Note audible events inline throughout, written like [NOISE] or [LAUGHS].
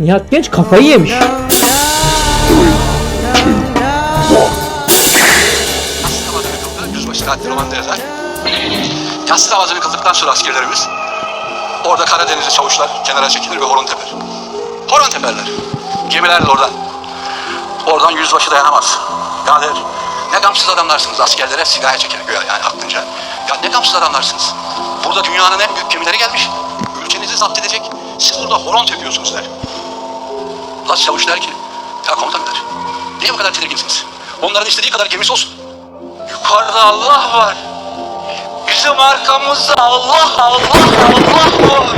Nihat Genç kafayı yemiş. Yüzbaşı Tatil namazını kıldıktan sonra askerlerimiz orada Karadenizli çavuşlar kenara çekilir ve horon teper. Horon teperler. Gemilerle oradan. Oradan yüzbaşı dayanamaz. Ya der, ne gamsız adamlarsınız askerlere sigara çeker güya yani aklınca. Ya ne gamsız adamlarsınız. Burada dünyanın en büyük gemileri gelmiş. Ülkenizi zapt edecek. Siz burada horon tepiyorsunuz der. Ulan çavuş der ki, ya komutan der, niye bu kadar tedirginsiniz? Onların istediği kadar gemisi olsun. Yukarıda Allah var. Bizim arkamızda Allah, Allah, Allah var.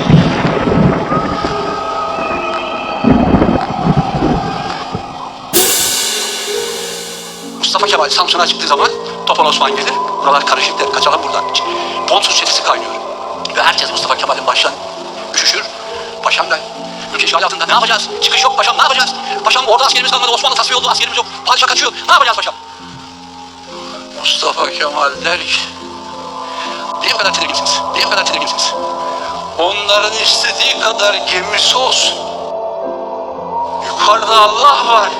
Mustafa Kemal Samsun'a çıktığı zaman Topal Osman gelir. Buralar karışık der. Kaçalım buradan. Ponsuz çetesi kaynıyor. Ve herkes Mustafa Kemal'in baştan üşüşür. Paşam da Türkiye işgali ne yapacağız? Çıkış yok paşam ne yapacağız? Paşam orada askerimiz kalmadı. Osmanlı tasfiye oldu. Askerimiz yok. Padişah kaçıyor. Ne yapacağız paşam? Mustafa Kemal der ki Niye bu kadar tedirginsiniz? Niye bu kadar tedirginsiniz? Onların istediği kadar gemisi olsun. Yukarıda Allah var.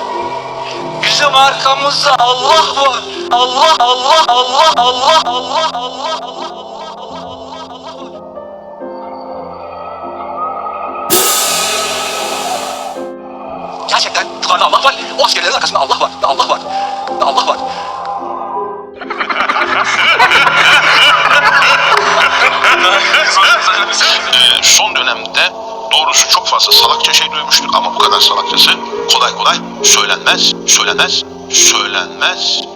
Bizim arkamızda Allah var. Allah, Allah, Allah, Allah, Allah, Allah, Allah. Gerçekten yukarıda Allah var. O askerlerin arkasında Allah var. Ve Allah var. Ve Allah var. Ee, son dönemde doğrusu çok fazla salakça şey duymuştuk ama bu kadar salakçası kolay kolay söylenmez, söylenmez, söylenmez.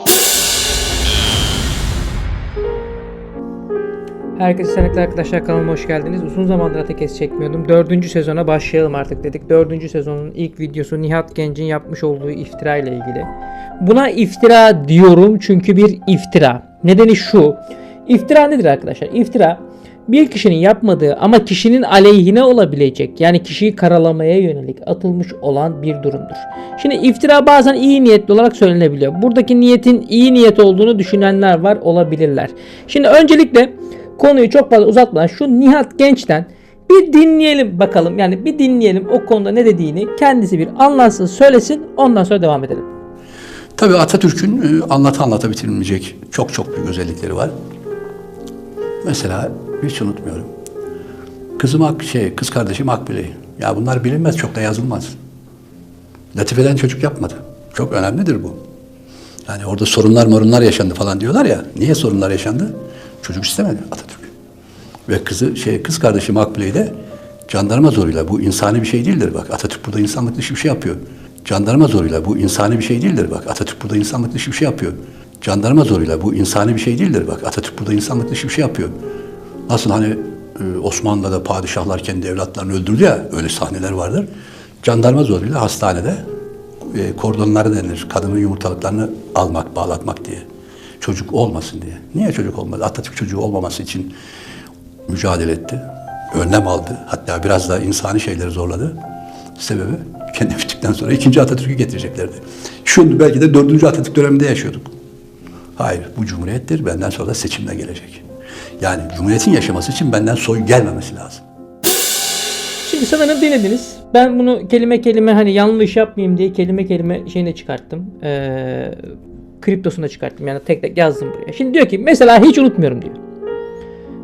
Herkese selamlar arkadaşlar kanalıma hoş geldiniz. Uzun zamandır Atakes çekmiyordum. Dördüncü sezona başlayalım artık dedik. Dördüncü sezonun ilk videosu Nihat Genç'in yapmış olduğu iftira ile ilgili. Buna iftira diyorum çünkü bir iftira. Nedeni şu. İftira nedir arkadaşlar? İftira bir kişinin yapmadığı ama kişinin aleyhine olabilecek yani kişiyi karalamaya yönelik atılmış olan bir durumdur. Şimdi iftira bazen iyi niyetli olarak söylenebiliyor. Buradaki niyetin iyi niyet olduğunu düşünenler var olabilirler. Şimdi öncelikle konuyu çok fazla uzatmadan şu Nihat Genç'ten bir dinleyelim bakalım. Yani bir dinleyelim o konuda ne dediğini kendisi bir anlatsın söylesin ondan sonra devam edelim. Tabii Atatürk'ün e, anlatı anlata bitirilmeyecek çok çok büyük özellikleri var. Mesela hiç unutmuyorum. Kızım Ak şey, kız kardeşim Akbile. Ya bunlar bilinmez, çok da yazılmaz. Latifeden çocuk yapmadı. Çok önemlidir bu. Yani orada sorunlar morunlar yaşandı falan diyorlar ya. Niye sorunlar yaşandı? Çocuk istemedi Atatürk. Ve kızı şey kız kardeşi Makbule'yi de jandarma zoruyla bu insani bir şey değildir bak. Atatürk burada insanlık dışı bir şey yapıyor. Jandarma zoruyla bu insani bir şey değildir bak. Atatürk burada insanlık dışı bir şey yapıyor. Jandarma zoruyla bu insani bir şey değildir bak. Atatürk burada insanlık dışı bir şey yapıyor. Nasıl hani e, Osmanlı'da padişahlar kendi evlatlarını öldürdü ya öyle sahneler vardır. Jandarma zoruyla hastanede e, kordonları denir. Kadının yumurtalıklarını almak, bağlatmak diye. Çocuk olmasın diye. Niye çocuk olmadı? Atatürk çocuğu olmaması için mücadele etti. Önlem aldı. Hatta biraz da insani şeyleri zorladı. Sebebi kendi [LAUGHS] bittikten sonra ikinci Atatürk'ü getireceklerdi. Şu belki de dördüncü Atatürk döneminde yaşıyorduk. Hayır, bu cumhuriyettir. Benden sonra da seçimle gelecek. Yani cumhuriyetin yaşaması için benden soy gelmemesi lazım. Şimdi sanırım dinlediniz. Ben bunu kelime kelime hani yanlış yapmayayım diye kelime kelime şeyine çıkarttım. Ee, kriptosuna çıkarttım. Yani tek tek yazdım buraya. Şimdi diyor ki mesela hiç unutmuyorum diyor.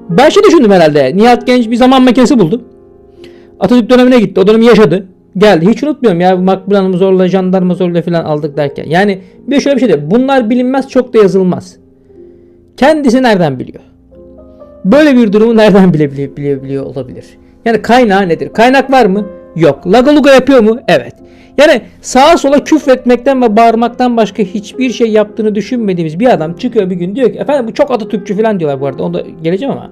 Ben şey düşündüm herhalde. Nihat Genç bir zaman makinesi buldu. Atatürk dönemine gitti. O dönemi yaşadı. Geldi. Hiç unutmuyorum ya. Makbul Hanım'ı zorla, jandarma zorla falan aldık derken. Yani bir de şöyle bir şey diyor. Bunlar bilinmez çok da yazılmaz. Kendisi nereden biliyor? Böyle bir durumu nereden bilebiliyor, bilebiliyor olabilir? Yani kaynağı nedir? Kaynak var mı? Yok. Lagaluga yapıyor mu? Evet. Yani sağa sola küfretmekten ve bağırmaktan başka hiçbir şey yaptığını düşünmediğimiz bir adam çıkıyor bir gün diyor ki efendim bu çok Atatürkçü falan diyorlar bu arada onda geleceğim ama.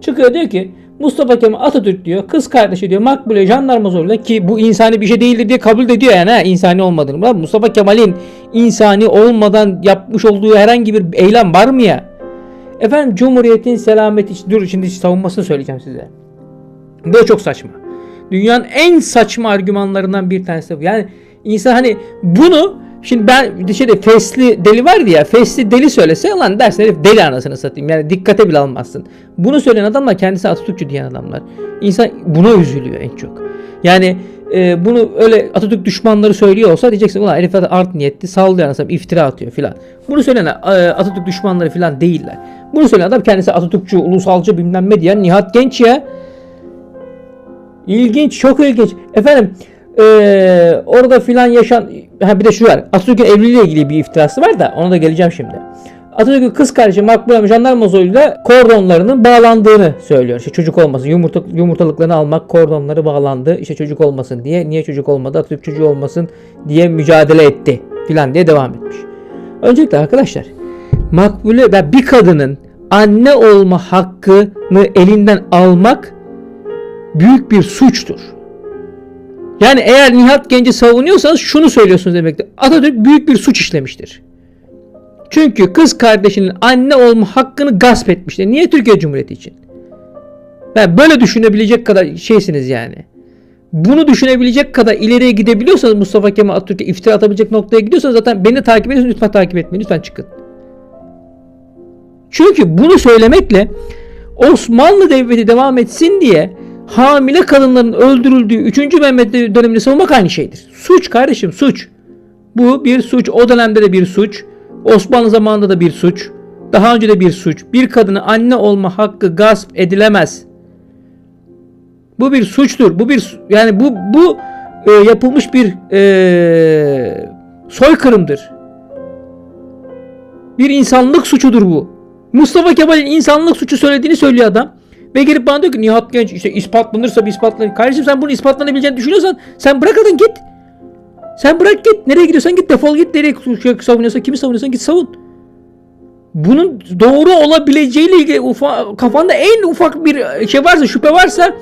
Çıkıyor diyor ki Mustafa Kemal Atatürk diyor kız kardeşi diyor Makbule jandarma zorla ki bu insani bir şey değildir diye kabul de ediyor yani ha, insani olmadığını. Mustafa Kemal'in insani olmadan yapmış olduğu herhangi bir eylem var mı ya? Efendim Cumhuriyet'in selameti dur şimdi savunmasını söyleyeceğim size. Bu çok saçma. Dünyanın en saçma argümanlarından bir tanesi bu. Yani insan hani bunu şimdi ben şeyde fesli deli vardı ya fesli deli söylese lan dersin herif deli anasını satayım. Yani dikkate bile almazsın. Bunu söyleyen adamlar kendisi Atatürkçü diyen adamlar. İnsan buna üzülüyor en çok. Yani e, bunu öyle Atatürk düşmanları söylüyor olsa diyeceksin ulan herif art niyetli sallıyor anasını iftira atıyor filan. Bunu söyleyen e, Atatürk düşmanları filan değiller. Bunu söyleyen adam kendisi Atatürkçü, ulusalcı bilmem ne diyen Nihat Genç ya. İlginç, çok ilginç. Efendim eee, orada filan yaşan ha bir de şu var. Atatürk'ün evliliğiyle ilgili bir iftirası var da ona da geleceğim şimdi. Atatürk'ün kız kardeşi Makbule jandarma zoruyla kordonlarının bağlandığını söylüyor. İşte çocuk olmasın, yumurta, yumurtalıklarını almak, kordonları bağlandı. İşte çocuk olmasın diye. Niye çocuk olmadı? Atatürk çocuğu olmasın diye mücadele etti filan diye devam etmiş. Öncelikle arkadaşlar Makbule ve bir kadının anne olma hakkını elinden almak büyük bir suçtur. Yani eğer Nihat Genç'i savunuyorsanız şunu söylüyorsunuz demektir. Atatürk büyük bir suç işlemiştir. Çünkü kız kardeşinin anne olma hakkını gasp etmiştir. Niye Türkiye Cumhuriyeti için? Ben böyle düşünebilecek kadar şeysiniz yani. Bunu düşünebilecek kadar ileriye gidebiliyorsanız Mustafa Kemal Atatürk'e iftira atabilecek noktaya gidiyorsanız zaten beni takip ediyorsunuz. Lütfen takip etmeyin. Lütfen çıkın. Çünkü bunu söylemekle Osmanlı Devleti devam etsin diye hamile kadınların öldürüldüğü 3. Mehmet dönemini savunmak aynı şeydir. Suç kardeşim suç. Bu bir suç. O dönemde de bir suç. Osmanlı zamanında da bir suç. Daha önce de bir suç. Bir kadını anne olma hakkı gasp edilemez. Bu bir suçtur. Bu bir yani bu bu e, yapılmış bir e, soykırımdır. Bir insanlık suçudur bu. Mustafa Kemal'in insanlık suçu söylediğini söylüyor adam. Ve gelip bana diyor ki Nihat Genç işte ispatlanırsa bir ispatlanır. Kardeşim sen bunu ispatlanabileceğini düşünüyorsan sen bırak adın git. Sen bırak git. Nereye gidiyorsan git defol git. Nereye savunuyorsan kimi savunuyorsan git savun. Bunun doğru olabileceğiyle ilgili ufa, kafanda en ufak bir şey varsa şüphe varsa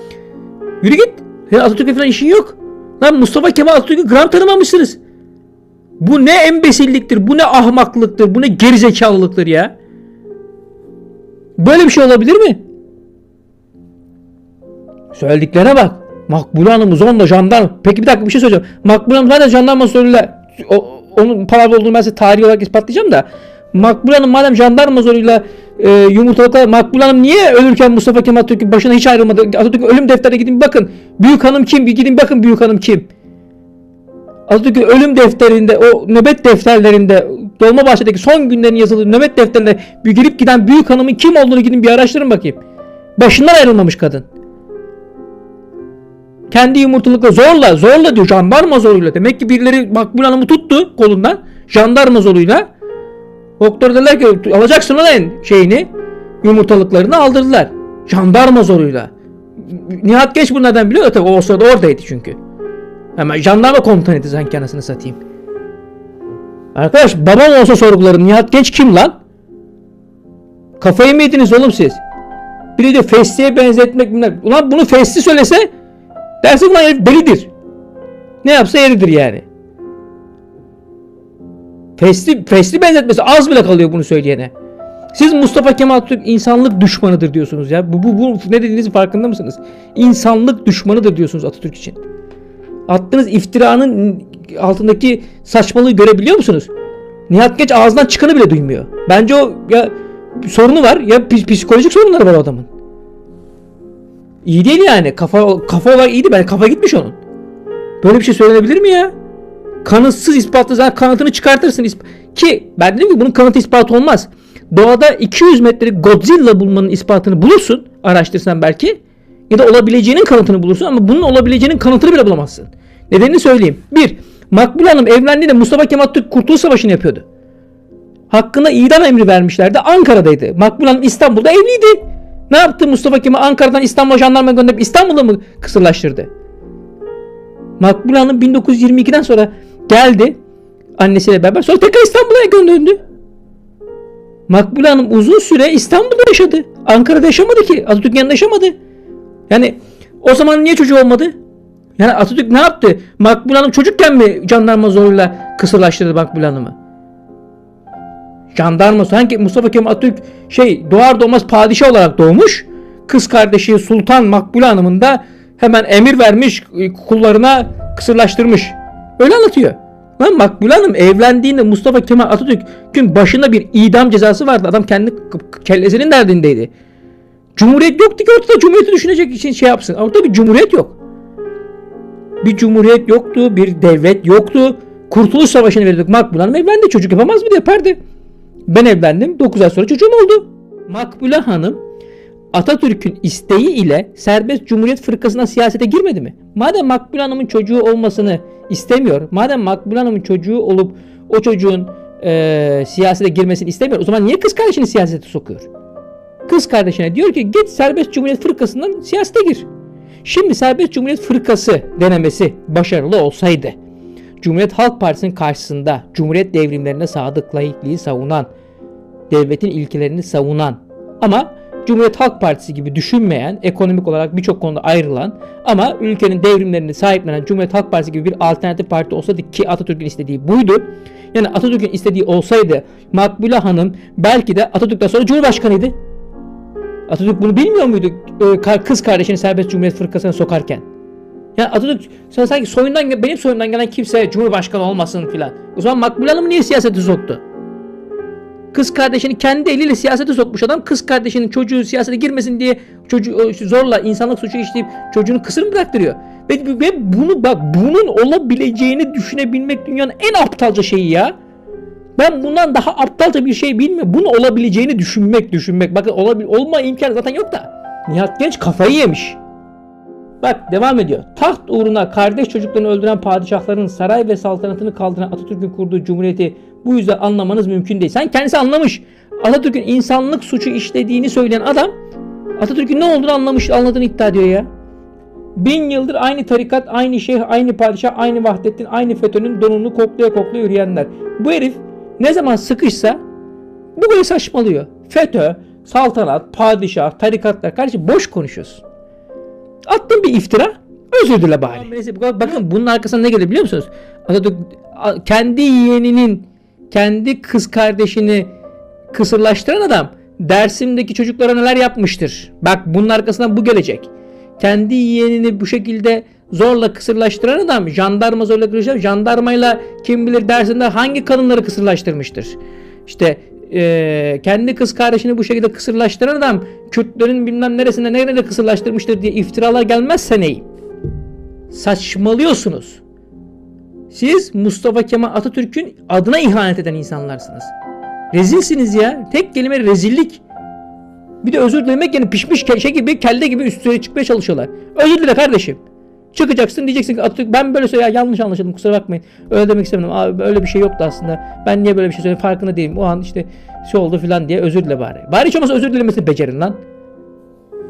yürü git. Atatürk'e falan işin yok. Lan Mustafa Kemal Atatürk'ü gram tanımamışsınız. Bu ne embesilliktir, bu ne ahmaklıktır, bu ne gerizekalılıktır ya. Böyle bir şey olabilir mi? Söylediklerine bak. Makbule Hanım zonla jandarma. Peki bir dakika bir şey söyleyeceğim. Makbule Hanım zaten jandarma zoruyla o, onun palavra olduğunu ben size tarihi olarak ispatlayacağım da. Makbule Hanım madem jandarma zoruyla e, yumurtalıklar Makbule Hanım niye ölürken Mustafa Kemal Atatürk'ün başına hiç ayrılmadı? Atatürk'ün ölüm defterine gidin bakın. Büyük hanım kim? Gidin bakın büyük hanım kim? Atatürk'ün ölüm defterinde o nöbet defterlerinde Dolmabahçe'deki son günlerin yazılı nöbet defterinde bir girip giden büyük hanımın kim olduğunu gidin bir araştırın bakayım. Başından ayrılmamış kadın. Kendi yumurtalıkla zorla zorla diyor jandarma zoruyla. Demek ki birileri Makbul Hanım'ı tuttu kolundan jandarma zoruyla. Doktor dediler ki alacaksın lan şeyini yumurtalıklarını aldırdılar. Jandarma zoruyla. Nihat Geç bunu neden biliyor? Tabii o sırada oradaydı çünkü. Hemen jandarma komutanıydı sanki anasını satayım. Arkadaş babam olsa sorgularım Nihat Genç kim lan? Kafayı mı yediniz oğlum siz? Biri de Fesli'ye benzetmek bilmem. Ulan bunu Fesli söylese dersin ulan herif delidir. Ne yapsa yeridir yani. Fesli, Fesli benzetmesi az bile kalıyor bunu söyleyene. Siz Mustafa Kemal Atatürk insanlık düşmanıdır diyorsunuz ya. Bu, bu, bu ne dediğinizin farkında mısınız? İnsanlık düşmanıdır diyorsunuz Atatürk için. Attığınız iftiranın altındaki saçmalığı görebiliyor musunuz? Nihat Geç ağzından çıkanı bile duymuyor. Bence o ya sorunu var ya psikolojik sorunları var o adamın. İyi değil yani. Kafa kafa olarak iyiydi. Ben kafa gitmiş onun. Böyle bir şey söylenebilir mi ya? Kanıtsız ispatlı zaten kanıtını çıkartırsın. Ki ben dedim ki bunun kanıtı ispatı olmaz. Doğada 200 metrelik Godzilla bulmanın ispatını bulursun. Araştırsan belki. Ya da olabileceğinin kanıtını bulursun ama bunun olabileceğinin kanıtını bile bulamazsın. Nedenini söyleyeyim. Bir, Makbule Hanım evlendiğinde Mustafa Kemal Atatürk Kurtuluş Savaşı'nı yapıyordu. Hakkında idam emri vermişlerdi. Ankara'daydı. Makbule Hanım İstanbul'da evliydi. Ne yaptı Mustafa Kemal Ankara'dan İstanbul'a jandarma gönderip İstanbul'da mı kısırlaştırdı? Makbule Hanım 1922'den sonra geldi annesiyle beraber sonra tekrar İstanbul'a döndü. Makbule Hanım uzun süre İstanbul'da yaşadı. Ankara'da yaşamadı ki. Atatürk yanında yaşamadı. Yani o zaman niye çocuğu olmadı? Yani Atatürk ne yaptı? Makbule Hanım çocukken mi jandarma zoruyla kısırlaştırdı Makbule Hanım'ı? Jandarma sanki Mustafa Kemal Atatürk şey doğar doğmaz padişah olarak doğmuş. Kız kardeşi Sultan Makbule Hanım'ın da hemen emir vermiş kullarına kısırlaştırmış. Öyle anlatıyor. Lan Makbule Hanım evlendiğinde Mustafa Kemal Atatürk'ün başında bir idam cezası vardı. Adam kendi kellesinin derdindeydi. Cumhuriyet yoktu ki ortada cumhuriyeti düşünecek için şey yapsın. Ortada bir cumhuriyet yok. Bir cumhuriyet yoktu, bir devlet yoktu. Kurtuluş Savaşı'nı verdik Makbule Hanım evlendi. Çocuk yapamaz mıydı? Yapardı. Ben evlendim. 9 ay sonra çocuğum oldu. Makbule Hanım Atatürk'ün isteği ile Serbest Cumhuriyet Fırkası'na siyasete girmedi mi? Madem Makbule Hanım'ın çocuğu olmasını istemiyor, madem Makbule Hanım'ın çocuğu olup o çocuğun eee, siyasete girmesini istemiyor, o zaman niye kız kardeşini siyasete sokuyor? Kız kardeşine diyor ki git Serbest Cumhuriyet Fırkası'ndan siyasete gir. Şimdi Serbest Cumhuriyet Fırkası denemesi başarılı olsaydı, Cumhuriyet Halk Partisi'nin karşısında Cumhuriyet devrimlerine sadık laikliği savunan, devletin ilkelerini savunan ama Cumhuriyet Halk Partisi gibi düşünmeyen, ekonomik olarak birçok konuda ayrılan ama ülkenin devrimlerini sahiplenen Cumhuriyet Halk Partisi gibi bir alternatif parti olsaydı ki Atatürk'ün istediği buydu. Yani Atatürk'ün istediği olsaydı Makbule Hanım belki de Atatürk'ten sonra Cumhurbaşkanıydı. Atatürk bunu bilmiyor muydu e, kız kardeşini Serbest Cumhuriyet Fırkası'na sokarken? Yani Atatürk sen sanki soyundan benim soyumdan gelen kimse Cumhurbaşkanı olmasın filan. O zaman Makbule Hanım niye siyasete soktu? Kız kardeşini kendi eliyle siyasete sokmuş adam. Kız kardeşinin çocuğu siyasete girmesin diye çocuğu zorla insanlık suçu işleyip çocuğunu kısır mı bıraktırıyor? Ve, ve bunu bak bunun olabileceğini düşünebilmek dünyanın en aptalca şeyi ya. Ben bundan daha aptalca bir şey bilmiyorum. Bunu olabileceğini düşünmek, düşünmek. Bakın olabil olma imkanı zaten yok da. Nihat Genç kafayı yemiş. Bak devam ediyor. Taht uğruna kardeş çocuklarını öldüren padişahların saray ve saltanatını kaldıran Atatürk'ün kurduğu cumhuriyeti bu yüzden anlamanız mümkün değil. Sen kendisi anlamış. Atatürk'ün insanlık suçu işlediğini söyleyen adam Atatürk'ün ne olduğunu anlamış, anladığını iddia ediyor ya. Bin yıldır aynı tarikat, aynı şeyh, aynı padişah, aynı Vahdettin, aynı FETÖ'nün donunu koklaya koklaya yürüyenler. Bu herif ne zaman sıkışsa bu böyle saçmalıyor. FETÖ, saltanat, padişah, tarikatlar karşı boş konuşuyorsun. Attın bir iftira. Özür dile bari. Bakın bunun arkasında ne gelir biliyor musunuz? Atatürk kendi yeğeninin kendi kız kardeşini kısırlaştıran adam Dersim'deki çocuklara neler yapmıştır. Bak bunun arkasından bu gelecek. Kendi yeğenini bu şekilde zorla kısırlaştıran adam jandarma zorla kısırlaştıran jandarmayla kim bilir Dersim'de hangi kadınları kısırlaştırmıştır. İşte eee, kendi kız kardeşini bu şekilde kısırlaştıran adam Kürtlerin bilmem neresinde nerede kısırlaştırmıştır diye iftiralar gelmezse neyim? Saçmalıyorsunuz. Siz Mustafa Kemal Atatürk'ün adına ihanet eden insanlarsınız. Rezilsiniz ya. Tek kelime rezillik. Bir de özür dilemek yani pişmiş ke- şey gibi kelle gibi üstüne çıkmaya çalışıyorlar. Özür dile kardeşim. Çıkacaksın diyeceksin ki Atatürk ben böyle söyle ya yanlış anlaşıldım kusura bakmayın. Öyle demek istemedim. Abi öyle bir şey yoktu aslında. Ben niye böyle bir şey söyledim farkında değilim. O an işte şey oldu filan diye özür dile bari. Bari hiç olmazsa özür dilemesini becerin lan.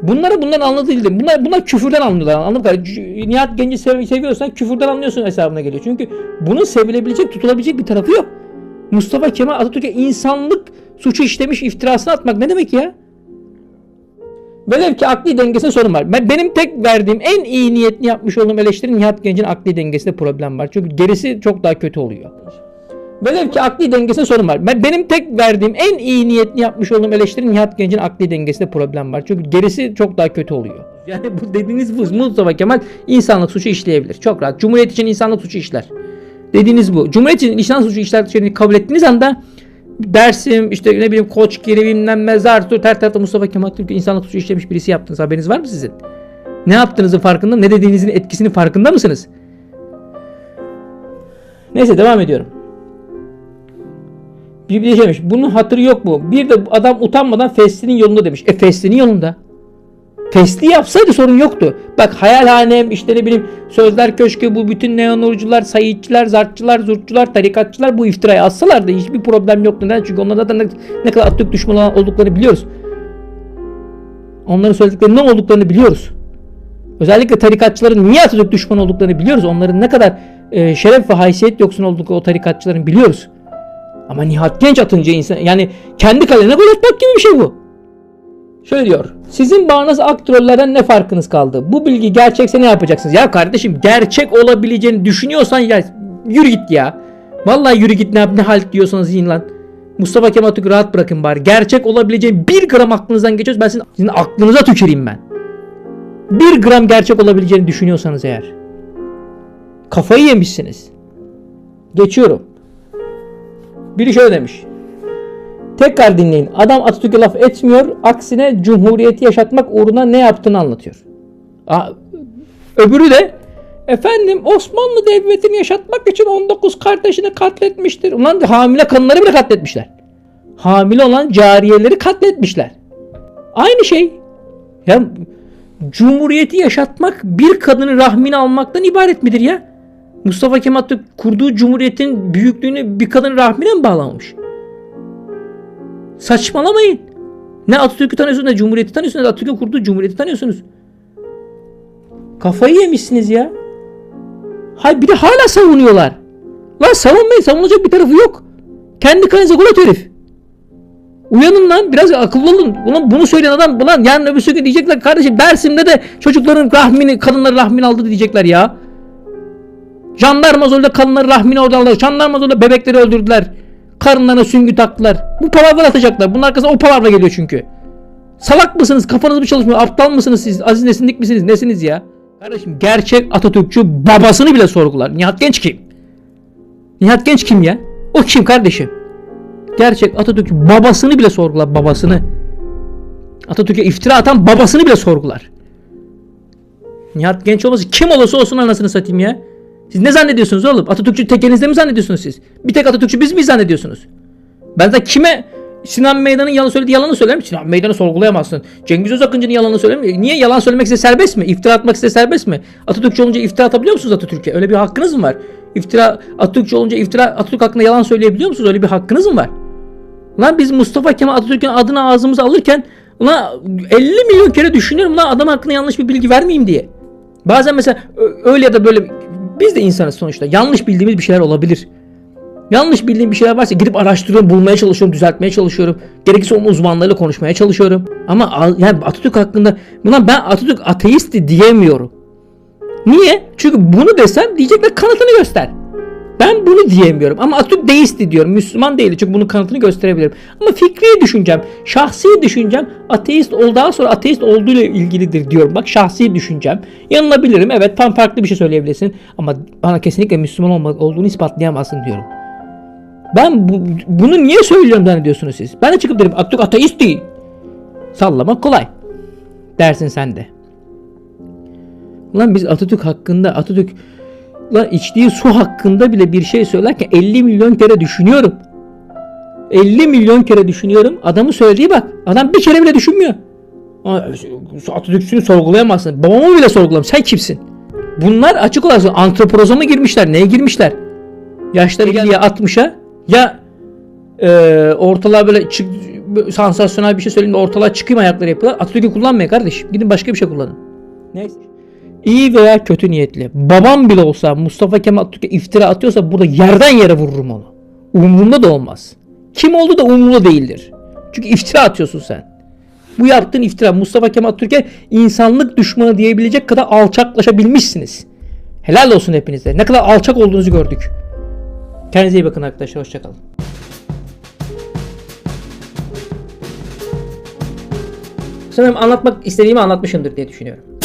Bunlara bunların anladığı değil. Bunlar, bunlar küfürden anlıyorlar. Anladın mı? Nihat Genci sev- seviyorsan küfürden anlıyorsun hesabına geliyor. Çünkü bunun sevilebilecek, tutulabilecek bir tarafı yok. Mustafa Kemal Atatürk'e insanlık suçu işlemiş iftirasını atmak ne demek ya? Velev ki akli dengesinde sorun var. Ben, benim tek verdiğim en iyi niyetli yapmış olduğum eleştiri Nihat Genç'in akli dengesinde problem var. Çünkü gerisi çok daha kötü oluyor. Velev ki akli dengesinde sorun var. Ben, benim tek verdiğim en iyi niyetli yapmış olduğum eleştiri Nihat Genç'in akli dengesinde problem var. Çünkü gerisi çok daha kötü oluyor. Yani bu dediğiniz bu. Mustafa Kemal insanlık suçu işleyebilir. Çok rahat. Cumhuriyet için insanlık suçu işler. Dediğiniz bu. Cumhuriyet için insanlık suçu işler şeyini kabul ettiğiniz anda Dersim işte ne bileyim Koçgiri bilmem ne Zartur her tarafta Mustafa Kemal Atatürk insanlık suçu işlemiş birisi yaptınız. Haberiniz var mı sizin? Ne yaptığınızın farkında ne dediğinizin etkisinin farkında mısınız? Neyse devam ediyorum. Bir bir şey demiş. Bunun hatırı yok mu? Bir de adam utanmadan Fesli'nin yolunda demiş. E Fesli'nin yolunda. Fesli yapsaydı sorun yoktu. Bak hayalhanem işte ne bileyim sözler köşkü bu bütün neonurcular, sayıkçılar, zartçılar, zurtçular, tarikatçılar bu iftirayı atsalardı hiçbir problem yoktu. Neden? Çünkü onlar zaten ne, ne kadar Atatürk düşmanı olduklarını biliyoruz. Onların söylediklerinin ne olduklarını biliyoruz. Özellikle tarikatçıların niye Atatürk düşmanı olduklarını biliyoruz. Onların ne kadar e, şeref ve haysiyet yoksun oldukları o tarikatçıların biliyoruz. Ama Nihat Genç atınca insan yani kendi kalene gol atmak gibi bir şey bu. Şöyle diyor. Sizin bağınız aktrollerden ne farkınız kaldı? Bu bilgi gerçekse ne yapacaksınız? Ya kardeşim gerçek olabileceğini düşünüyorsan ya yürü git ya. Vallahi yürü git ne yap ne halt diyorsanız yiyin lan. Mustafa Kemal Atatürk'ü rahat bırakın bari. Gerçek olabileceğini bir gram aklınızdan geçiyorsa ben sizin, sizin aklınıza tüküreyim ben. Bir gram gerçek olabileceğini düşünüyorsanız eğer. Kafayı yemişsiniz. Geçiyorum. Biri şöyle demiş. Tekrar dinleyin. Adam Atatürk'e laf etmiyor. Aksine Cumhuriyeti yaşatmak uğruna ne yaptığını anlatıyor. Aa, öbürü de Efendim Osmanlı Devleti'ni yaşatmak için 19 kardeşini katletmiştir. Ulan hamile kadınları bile katletmişler. Hamile olan cariyeleri katletmişler. Aynı şey. Ya Cumhuriyeti yaşatmak bir kadının rahmini almaktan ibaret midir ya? Mustafa Kemal Atatürk kurduğu cumhuriyetin büyüklüğünü bir kadının rahmine mi bağlamamış? Saçmalamayın. Ne Atatürk'ü tanıyorsunuz ne Cumhuriyeti tanıyorsunuz ne Atatürk'ün kurduğu Cumhuriyeti tanıyorsunuz. Kafayı yemişsiniz ya. Hay bir de hala savunuyorlar. Lan savunmayın savunulacak bir tarafı yok. Kendi kanınıza gol at herif. Uyanın lan biraz akıllı olun. Ulan bunu söyleyen adam ulan yarın öbürsü gün diyecekler kardeşim Dersim'de de çocukların rahmini kadınların rahmini aldı diyecekler ya. Jandarma zorla kadınların rahmini orada aldı. Jandarma zorla bebekleri öldürdüler. Karınlarına süngü taktılar. Bu palavra atacaklar. Bunun arkasına o palavra geliyor çünkü. Salak mısınız? Kafanız mı çalışmıyor? Aptal mısınız siz? Aziz nesinlik misiniz? Nesiniz ya? Kardeşim gerçek Atatürkçü babasını bile sorgular. Nihat Genç kim? Nihat Genç kim ya? O kim kardeşim? Gerçek Atatürkçü babasını bile sorgular. Babasını. Atatürk'e iftira atan babasını bile sorgular. Nihat Genç olması kim olursa olsun anasını satayım ya. Siz ne zannediyorsunuz oğlum? Atatürkçü tek elinizde mi zannediyorsunuz siz? Bir tek Atatürkçü biz mi zannediyorsunuz? Ben de kime Sinan Meydan'ın yalan söylediği yalanı söylerim. Sinan Meydan'ı sorgulayamazsın. Cengiz Özakıncı'nın yalanını söylerim. Niye yalan söylemek size serbest mi? İftira atmak size serbest mi? Atatürkçü olunca iftira atabiliyor musunuz Atatürk'e? Öyle bir hakkınız mı var? İftira Atatürkçü olunca iftira Atatürk hakkında yalan söyleyebiliyor musunuz? Öyle bir hakkınız mı var? Lan biz Mustafa Kemal Atatürk'ün adını ağzımıza alırken ulan 50 milyon kere düşünüyorum lan adam hakkında yanlış bir bilgi vermeyeyim diye. Bazen mesela öyle ya da böyle biz de insanız sonuçta. Yanlış bildiğimiz bir şeyler olabilir. Yanlış bildiğim bir şeyler varsa gidip araştırıyorum, bulmaya çalışıyorum, düzeltmeye çalışıyorum. Gerekirse onun uzmanlarıyla konuşmaya çalışıyorum. Ama yani Atatürk hakkında buna ben Atatürk ateisti diyemiyorum. Niye? Çünkü bunu desem diyecekler kanıtını göster. Ben bunu diyemiyorum ama Atatürk deisti diyorum. Müslüman değil çünkü bunun kanıtını gösterebilirim. Ama fikri düşüncem, şahsi düşüncem ateist ol daha sonra ateist olduğuyla ilgilidir diyorum. Bak şahsi düşüncem. Yanılabilirim evet tam farklı bir şey söyleyebilirsin ama bana kesinlikle Müslüman olma, olduğunu ispatlayamazsın diyorum. Ben bu, bunu niye söylüyorum zannediyorsunuz siz? Ben de çıkıp derim Atatürk ateist değil. Sallamak kolay. Dersin sen de. Ulan biz Atatürk hakkında Atatürk lan içtiği su hakkında bile bir şey söylerken 50 milyon kere düşünüyorum. 50 milyon kere düşünüyorum. Adamın söylediği bak. Adam bir kere bile düşünmüyor. Aa, Atatürk'ünü sorgulayamazsın. Babamı bile sorgulam. Sen kimsin? Bunlar açık olarak antropoza mı girmişler? Neye girmişler? Yaşları 50'ye 60'a ya e, ortalığa böyle çık, sansasyonel bir şey söyleyeyim de ortalığa çıkayım ayakları yapıyorlar. Atatürk'ü kullanmayın kardeşim. Gidin başka bir şey kullanın. Neyse. İyi veya kötü niyetli. Babam bile olsa Mustafa Kemal Atatürk'e iftira atıyorsa burada yerden yere vururum onu. Umurumda da olmaz. Kim oldu da umurumda değildir. Çünkü iftira atıyorsun sen. Bu yaptığın iftira Mustafa Kemal Atatürk'e insanlık düşmanı diyebilecek kadar alçaklaşabilmişsiniz. Helal olsun hepinize. Ne kadar alçak olduğunuzu gördük. Kendinize iyi bakın arkadaşlar. Hoşçakalın. Sanırım anlatmak istediğimi anlatmışımdır diye düşünüyorum.